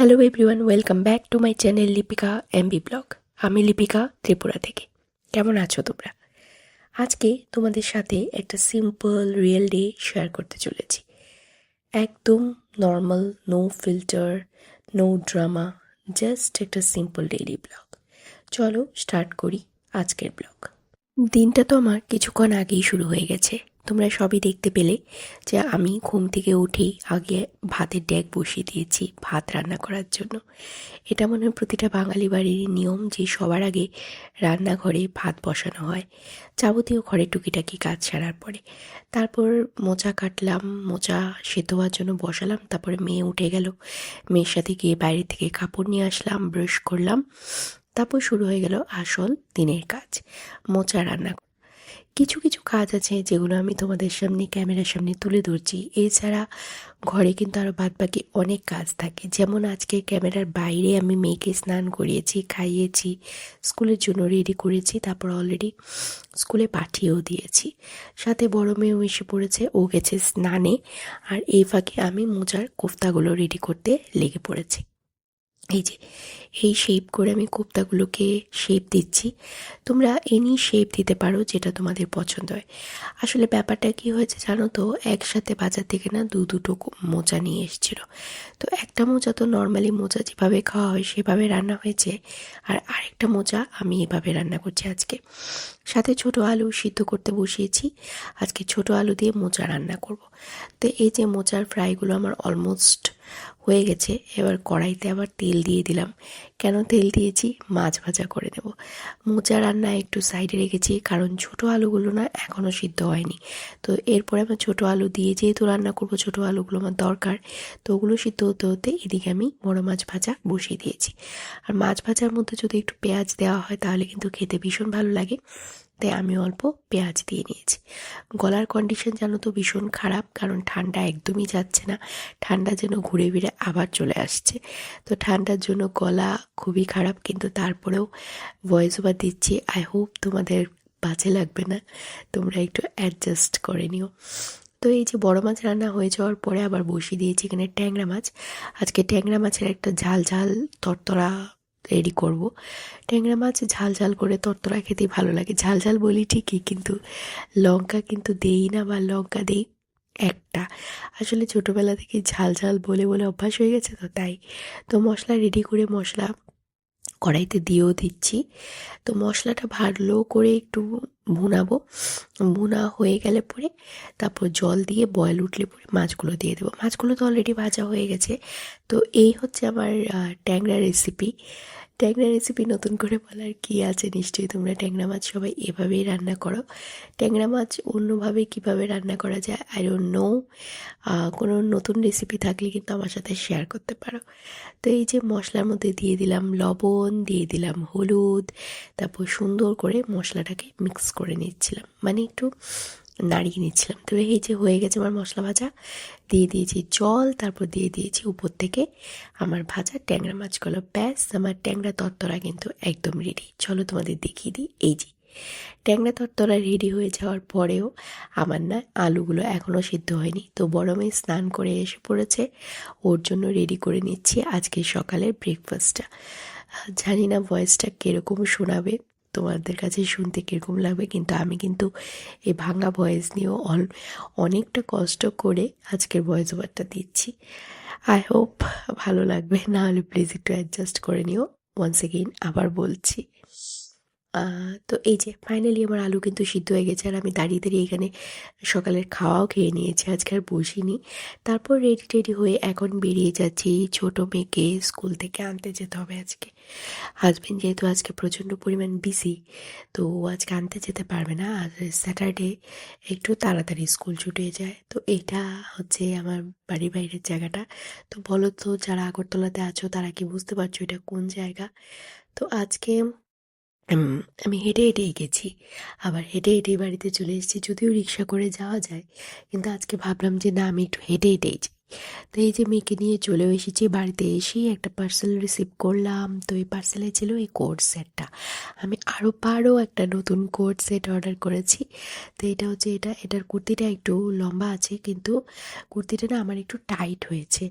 Hello everyone welcome back to my channel Lipika MB blog আমি লিপিকা ত্রিপুরা থেকে। কেমন আছো তোমরা? আজকে তোমাদের সাথে একটা সিম্পল রিয়েল ডে শেয়ার করতে চলেছি। একদম normal no filter no drama just একটা সিম্পল ডেইলি ব্লগ চলো স্টার্ট করি আজকের ব্লগ দিনটা তো আমার কিছুক্ষণ আগেই শুরু হয়ে গেছে। তোমরা সবই দেখতে পেলে যে আমি ঘুম থেকে উঠেই আগে ভাতের ড্যাগ বসিয়ে দিয়েছি ভাত রান্না করার জন্য। এটা মনে হয় প্রতিটা বাঙালি বাড়ির নিয়ম যে সবার আগে রান্নাঘরে ভাত বসানো হয়, যাবতীয় ঘরে টুকিটাকি কাজ সারার পরে। তারপর মোচা কাটলাম, মোচা সেদ্ধ হওয়ার জন্য বসালাম, তারপরে মেয়ে উঠে গেল। মেয়ের সাথে গিয়ে বাইরে থেকে কাপড় নিয়ে আসলাম, ব্রাশ করলাম, তারপর শুরু হয়ে গেল আসল দিনের কাজ, মোচা রান্না কিছু কিছু কাজ আছে যেগুলো আমি তোমাদের সামনে, ক্যামেরার সামনে তুলে ধরছি। এছাড়া ঘরে কিন্তু আরও বাদ বাকি অনেক কাজ থাকে। যেমন আজকে ক্যামেরার বাইরে আমি মেয়েকে স্নান করিয়েছি, খাইয়েছি, স্কুলের জন্য রেডি করেছি, তারপর অলরেডি স্কুলে পাঠিয়েও দিয়েছি। সাথে বড় মেয়েও এসে পড়েছে, ও গেছে স্নানে। আর এই ফাঁকে আমি মোজার কোফতাগুলো রেডি করতে লেগে পড়েছি। এই যে এই শেপ করে আমি কোপ্তাগুলোকে শেপ দিচ্ছি। তোমরা এনি শেপ দিতে পারো যেটা তোমাদের পছন্দ হয়। আসলে ব্যাপারটা কি হয়েছে জানো তো? একসাথে বাজার থেকে না দু দুটো মোজা নিয়ে এসেছিল। তো একটা মোজা তো নর্মালি মোজা যেভাবে খাওয়া হয় সেভাবে রান্না হয়েছে। আর আরেকটা মোজা আমি এভাবে রান্না করছি আজকে। সাথে ছোট আলু সিদ্ধ করতে বসিয়েছি। আজকে ছোট আলু দিয়ে মোচা রান্না করব। তো এই যে মোচার ফ্রাইগুলো আমার অলমোস্ট হয়ে গেছে। এবার কড়াইতে আবার তেল দিয়ে দিলাম। কেন তেল দিয়েছি? মাছ ভাজা করে দেব। মোচা রান্না একটু সাইডে রেখেছি, কারণ ছোট আলুগুলো না এখনও সিদ্ধ হয়নি। তো এরপরে আমার ছোট আলু দিয়ে যেহেতু রান্না করব, ছোট আলুগুলো আমার দরকার। তো ওগুলো সিদ্ধ হতে হতে এদিকে আমি বড় মাছ ভাজা বসিয়ে দিয়েছি। আর মাছ ভাজার মধ্যে যদি একটু পেঁয়াজ দেওয়া হয়, তাহলে কিন্তু খেতে ভীষণ ভালো লাগে। তাই আমি অল্প পেঁয়াজ দিয়ে নিয়েছি। গলার কন্ডিশন জানো তো ভীষণ খারাপ, কারণ ঠান্ডা একদমই যাচ্ছে না। ঠান্ডা যেন ঘুরে ফিরে আবার চলে আসছে। তো ঠান্ডার জন্য গলা খুবই খারাপ, কিন্তু তারপরেও ভয়েস ওভার দিচ্ছি। আই হোপ তোমাদের বাজে লাগবে না। তোমরা একটু অ্যাডজাস্ট করে নিও। তো এই যে বড় মাছ রান্না হয়ে যাওয়ার পরে আবার বসিয়ে দিয়েছি এখানে ট্যাংরা মাছ। আজকে ট্যাংরা মাছের একটা ঝাল ঝাল তরতরা রেডি করব। ট্যাংরা মাছ ঝাল ঝাল করে তরতরা খেতেই ভালো লাগে। ঝাল ঝাল বলি ঠিকই, কিন্তু লঙ্কা কিন্তু দেই না বা লঙ্কা দেই একটা। আসলে ছোটোবেলা থেকে ঝাল ঝাল বলে বলে অভ্যাস হয়ে গেছে তো, তাই। তো মশলা রেডি করে মশলা কড়াইতে দিয়েও দিচ্ছি। তো মশলাটা ভালো করে একটু ভুনাবো। ভুনা হয়ে গেলে পরে তারপর জল দিয়ে বয়েল উঠলে পরে মাছগুলো দিয়ে দেবো। মাছগুলো তো অলরেডি ভাজা হয়ে গেছে। তো এই হচ্ছে আমার ট্যাংরা রেসিপি ট্যাংরা রেসিপি নতুন করে বলার কি আছে নিশ্চয়ই তোমরা ট্যাংরা মাছ সবাই এভাবেই রান্না করো। ট্যাংরা মাছ অন্যভাবে কীভাবে রান্না করা যায় আই ডোন্ট নো কোনো নতুন রেসিপি থাকলে কিন্তু আমার সাথে শেয়ার করতে পারো। তো এই যে মশলার মধ্যে দিয়ে দিলাম লবণ, দিয়ে দিলাম হলুদ, তারপর সুন্দর করে মশলাটাকে মিক্স করে নিচ্ছিলাম। মানে একটু নাড়িয়ে নিচ্ছিলাম। তো এই যে হয়ে গেছে আমার মশলা ভাজা, দিয়ে দিয়েছি জল, তারপর দিয়ে দিয়েছি উপর থেকে আমার ভাজা ট্যাংরা মাছগুলো। ব্যাস, আমার ট্যাংরা তত্তরা কিন্তু একদম রেডি চলো তোমাদের দেখিয়ে দিই। এই যে, ট্যাংরা তত্তরা রেডি হয়ে যাওয়ার পরেও আমার না আলুগুলো এখনও সিদ্ধ হয়নি। তো বড় মেয়ে স্নান করে এসে পড়েছে, ওর জন্য রেডি করে নিচ্ছি আজকে সকালের ব্রেকফাস্টটা জানি না ভয়েসটা কীরকম শোনাবে। তোমাদের কাছে শুনতে কীরকম লাগবে, কিন্তু আমি কিন্তু এই ভাঙা ভয়েস নিয়েও অনেকটা কষ্ট করে আজকের ভয়েস ওভারটা দিচ্ছি। আই হোপ ভালো লাগবে, না হলে প্লিজ একটু অ্যাডজাস্ট করে নিও। ওয়ান্স এগেইন আবার বলছি। তো এই যে ফাইনালি আমার আলু কিন্তু সিদ্ধ হয়ে গেছে, আর আমি দাঁড়িয়ে দাঁড়িয়ে এখানে সকালের খাওয়াও খেয়ে নিয়েছি, আজকে আর বসিনি। তারপর রেডি টেডি হয়ে এখন বেরিয়ে যাচ্ছি, ছোট মেয়েকে স্কুল থেকে আনতে যেতে হবে আজকে। হাজবেন্ড যেহেতু আজকে প্রচণ্ড পরিমাণ বিজি তো ও আজকে আনতে যেতে পারবে না। আর স্যাটারডে একটু তাড়াতাড়ি স্কুল ছুটে যায়। তো এটা হচ্ছে আমার বাড়ির বাইরের জায়গাটা। তো বলো তো যারা আগরতলাতে আছো, তারা কি বুঝতে পারছ এটা কোন জায়গা? তো আজকে আমি হেঁটে হেঁটেই গেছি। আবার হেঁটে হেঁটেই বাড়িতে চলে এসেছি। যদিও রিক্সা করে যাওয়া যায়, কিন্তু আজকে ভাবলাম যে না, আমি একটু হেঁটে হেঁটেই যাই। তো এই যে মেয়েকে নিয়ে চলেও এসেছি, বাড়িতে এসেই একটা পার্সেল রিসিভ করলাম। তো এই পার্সেলে ছিল এই কোড সেটটা আমি আরও পারও একটা নতুন কোড সেট অর্ডার করেছি। তো এটা হচ্ছে, এটা, এটার কুর্তিটা একটু লম্বা আছে, কিন্তু কুর্তিটা না আমার একটু টাইট হয়েছে।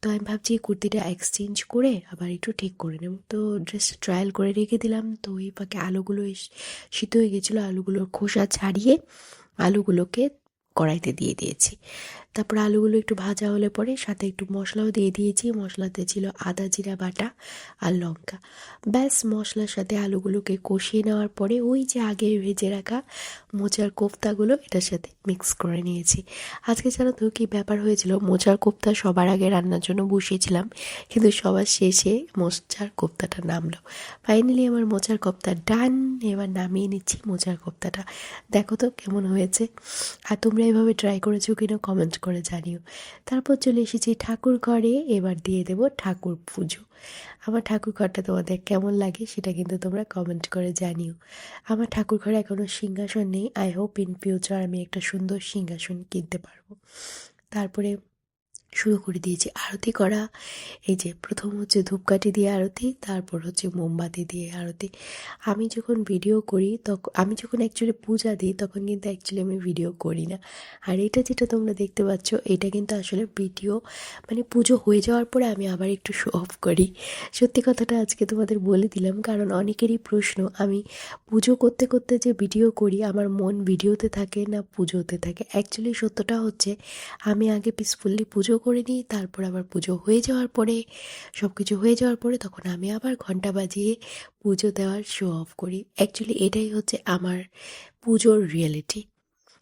তো আমি ভাবছি এই কুর্তিটা এক্সচেঞ্জ করে আবার একটু ঠিক করে নেব। তো ড্রেস ট্রায়াল করে রেখে দিলাম। তো এই ফাঁকে আলুগুলো সিদ্ধ হয়ে গেছিল, আলুগুলোর খোসা ছাড়িয়ে আলুগুলোকে কড়াইতে দিয়ে দিয়েছি। তারপর আলুগুলো একটু ভাজা হলে পরে সাথে একটু মশলাও দিয়ে দিয়েছি। মশলাতে ছিল আদা, জিরা, বাটা আর লঙ্কা। ব্যাস, মশলার সাথে আলুগুলোকে কষিয়ে নেওয়ার পরে ওই যে আগে ভেজে রাখা মোচার কোফতাগুলো, এটার সাথে মিক্স করে নিয়েছি। আজকে জানো তো কী ব্যাপার হয়েছিল? মোচার কোফতা সবার আগে রান্নার জন্য বসিয়েছিলাম, কিন্তু সবার শেষে মোচার কোফতাটা নামলো। ফাইনালি আমার মোচার কোফতা ডান এবার নামিয়ে নিচ্ছি মোচার কোফতাটা। দেখো তো কেমন হয়েছে? আর তোমরা এভাবে ট্রাই করেছ কিনা কমেন্ট করে জানিও তারপর চলে এসেছি ঠাকুর ঘরে, এবার দিয়ে দেব ঠাকুর পুজো। আমার ঠাকুর ঘরটা তোমাদের কেমন লাগে সেটা কিন্তু তোমরা কমেন্ট করে জানিও। আমার ঠাকুর ঘরে এখনও সিংহাসন নেই। আই হোপ ইন ফিউচার আমি একটা সুন্দর সিংহাসন কিনতে পারব। তারপরে শুরু করে দিয়েছি আরতি করা। এই যে প্রথম হচ্ছে ধূপকাঠি দিয়ে আরতি, তারপর হচ্ছে মোমবাতি দিয়ে আরতি। আমি যখন ভিডিও করি তখন আমি যখন অ্যাকচুয়ালি পূজা দিই তখন কিন্তু অ্যাকচুয়ালি আমি ভিডিও করি না। আর এটা যেটা তোমরা দেখতে পাচ্ছ, এটা কিন্তু আসলে ভিডিও মানে পুজো হয়ে যাওয়ার পরে আমি আবার একটু শো অফ করি। সত্যি কথাটা আজকে তোমাদের বলে দিলাম, কারণ অনেকেরই প্রশ্ন, আমি পুজো করতে করতে যে ভিডিও করি, আমার মন ভিডিওতে থাকে না পুজোতে থাকে। অ্যাকচুয়ালি সত্যটা হচ্ছে, আমি আগে পিসফুল্লি পুজো করে নিই তারপর আবার পুজো হয়ে যাওয়ার পরে সব কিছু হয়ে যাওয়ার পরে তখন আমি আবার ঘণ্টা বাজিয়ে পুজো দেওয়ার শো অফ করি। অ্যাকচুয়ালি এটাই হচ্ছে আমার পুজোর রিয়েলিটি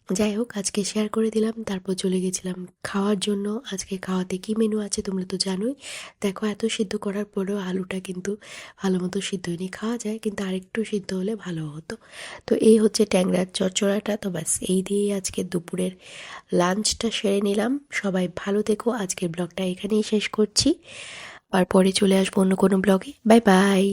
যাই হোক, আজকে শেয়ার করে দিলাম, তারপর চলে গেছিলাম খাওয়ার জন্য। আজকে খাওয়াতে কী মেনু আছে তোমরা তো জানোই। দেখো, এত সিদ্ধ করার পরেও আলুটা কিন্তু ভালো মতো সিদ্ধ হয়নি খাওয়া যায়, কিন্তু আরেকটু সিদ্ধ হলে ভালো হতো। তো এই হচ্ছে ট্যাংরার চচ্চড়াটা। তো ব্যাস, এই দিয়েই আজকে দুপুরের লাঞ্চটা সেরে নিলাম। সবাই ভালো থেকো। আজকের ব্লগটা এখানেই শেষ করছি। আর পরে চলে আসব অন্য কোনো ব্লগে বাই বাই